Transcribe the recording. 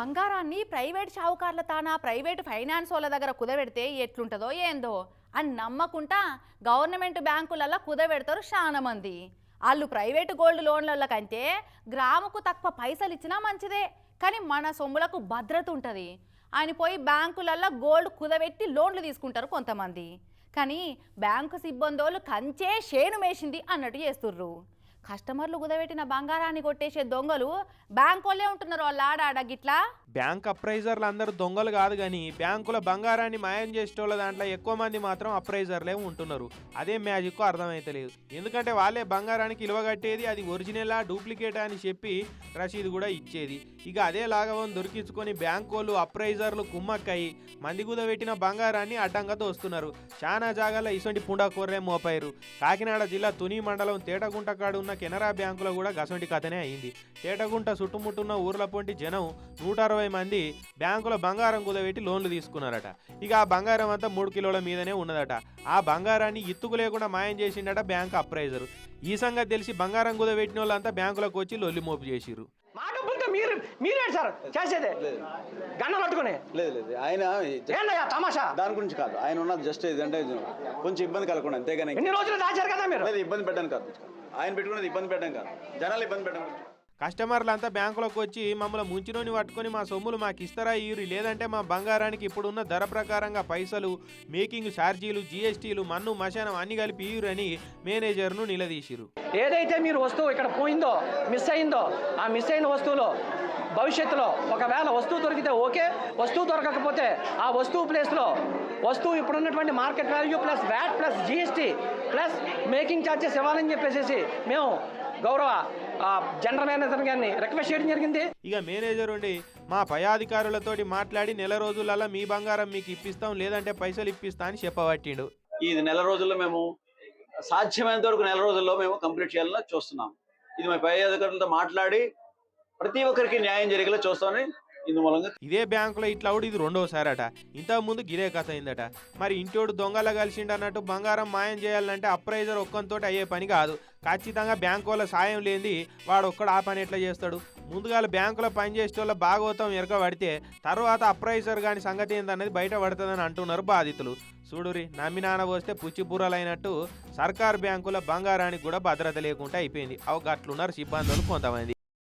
బంగారాన్ని ప్రైవేట్ షావుకార్ల తానా ప్రైవేట్ ఫైనాన్స్ వాళ్ళ దగ్గర కుదబెడితే ఎట్లుంటుందో ఏందో అని నమ్మకుంటా గవర్నమెంట్ బ్యాంకులలో కుదబెడతారు చాలా మంది. వాళ్ళు ప్రైవేట్ గోల్డ్ లోన్ల కంటే గ్రాముకు తక్కువ పైసలు ఇచ్చినా మంచిదే కానీ మన సొమ్ములకు భద్రత ఉంటుంది. ఆయన పోయి బ్యాంకులలో గోల్డ్ కుదబెట్టి లోన్లు తీసుకుంటారు కొంతమంది. కానీ బ్యాంకు సిబ్బందోళ్ళు కంచే షేను మేసింది అన్నట్టు చేస్తుర్రు. కస్టమర్లు కుదబెట్టిన బంగారాన్ని కొట్టేసే దొంగలు బ్యాంకు వాళ్ళే ఉంటున్నారు వాళ్ళు ఆడాడ గిట్లా? బ్యాంక్ అప్రైజర్లు అందరూ దొంగలు కాదు కానీ బ్యాంకుల బంగారాన్ని మాయం చేసేటోళ్ళ దాంట్లో ఎక్కువ మంది మాత్రం అప్రైజర్లే ఉంటున్నారు. అదే మ్యాజిక్ అర్థమైతలేదు. ఎందుకంటే వాళ్ళే బంగారానికి ఇలువగట్టేది అది ఒరిజినలా డూప్లికేట్ అని చెప్పి రసీదు కూడా ఇచ్చేది. ఇక అదే లాగవం దొరికించుకొని బ్యాంక్ వాళ్ళు అప్రైజర్లు కుమ్మక్కయి మంది కుదబెట్టిన బంగారాన్ని అడ్డంగా దోస్తున్నారు. చాలా జాగాలో ఇటువంటి పుండాకూర్రే మోపారు కాకినాడ జిల్లా తుని మండలం తేటగుంట కాడు ఉన్న కెనరా బ్యాంకులో కూడా గసొంటి కథనే అయింది. తేటగుంట చుట్టుముట్టున్న ఊర్ల పొంటి జనం నూట అరవై మంది బ్యాంకులో బంగారం కుదబెట్టి లోన్లు తీసుకున్నారట. ఇక ఆ బంగారం అంతా మూడు కిలోల మీదనే ఉన్నదట. ఆ బంగారాన్ని ఇత్తుకు లేకుండా మాయం చేసిండట బ్యాంకు అప్రైజర్. ఈ సంగతి తెలిసి బంగారం కుదబెట్టిన వాళ్ళంతా బ్యాంకులకు వచ్చి లొల్లి మోపు మీరు మీరేంటి సార్ చేసేది. గన్న పట్టుకుని. లేదు లేదు ఆయన తమాషా? దాని గురించి కాదు. ఆయన ఉన్నది జస్ట్ ఇదంటే కొంచెం ఇబ్బంది కలగకుండా అంతేగాని ఎన్ని రోజులు దాచారు కదా మీరు? లేదు ఇబ్బంది పెట్టడం కాదు. ఆయన పెట్టుకున్నది ఇబ్బంది పెట్టడం కాదు. జనాలు ఇబ్బంది పెట్టడం. కస్టమర్లంతా బ్యాంకులోకి వచ్చి మమ్మల్ని ముంచినోని పట్టుకొని మా సొమ్ములు మాకు ఇస్తారా ఈరు? లేదంటే మా బంగారానికి ఇప్పుడున్న ధర ప్రకారంగా పైసలు మేకింగ్ ఛార్జీలు జీఎస్టీలు మన్ను మశానం అన్ని కలిపి ఇయ్యూరని మేనేజర్ను నిలదీసిరు ఏదైతే మీరు వస్తువు ఇక్కడ పోయిందో మిస్ అయిందో ఆ మిస్ అయిన వస్తువులో భవిష్యత్తులో ఒకవేళ వస్తువు దొరికితే ఓకే వస్తువు దొరకకపోతే ఆ వస్తువు ప్లేస్లో వస్తువు ఇప్పుడున్నటువంటి market value plus VAT plus GST plus making charges ఇవ్వాలని చెప్పేసి మేము గౌరవ జనరల్ మేనేజర్ గారిని రిక్వెస్ట్ చేయడం జరిగింది. ఇక మేనేజర్ ఉండి మా పై అధికారులతోటి మాట్లాడి నెల రోజులలో మీ బంగారం మీకు ఇప్పిస్తాం లేదంటే పైసలు ఇప్పిస్తా అని చెప్పబట్టిండు. ఇది నెల రోజుల్లో మేము సాధ్యమైనంత వరకు నెల రోజుల్లో మేము కంప్లీట్ చేయాలని చూస్తున్నాం. ఇది మా పై అధికారులతో మాట్లాడి ప్రతి ఒక్కరికి న్యాయం జరిగేలా చూస్తామని ఇదే బ్యాంకులో ఇట్లా కూడా ఇది రెండోసారట. ఇంతకు ముందు గిరే కథ అయిందట. మరి ఇంటోడు దొంగల కలిసిండు అన్నట్టు బంగారం మాయం చేయాలంటే అప్రైజర్ ఒక్కంతోటి అయ్యే పని కాదు. ఖచ్చితంగా బ్యాంకు వాళ్ళ సాయం లేని వాడు ఒక్కడు ఆ పని ఎట్లా చేస్తాడు? ముందుగా బ్యాంకులో పనిచేసే వాళ్ళ భాగవతం ఎరక తర్వాత అప్రైజర్ కాని సంగతి ఏందన్నది బయట పడుతుందని అంటున్నారు బాధితులు. చూడురి నమ్మి నాన్న పోస్తే పుచ్చిబుర్రలైనట్టు సర్కార్ బ్యాంకుల బంగారానికి కూడా భద్రత లేకుండా అయిపోయింది. అవి గట్లున్నారు సిబ్బందులు కొంతమంది.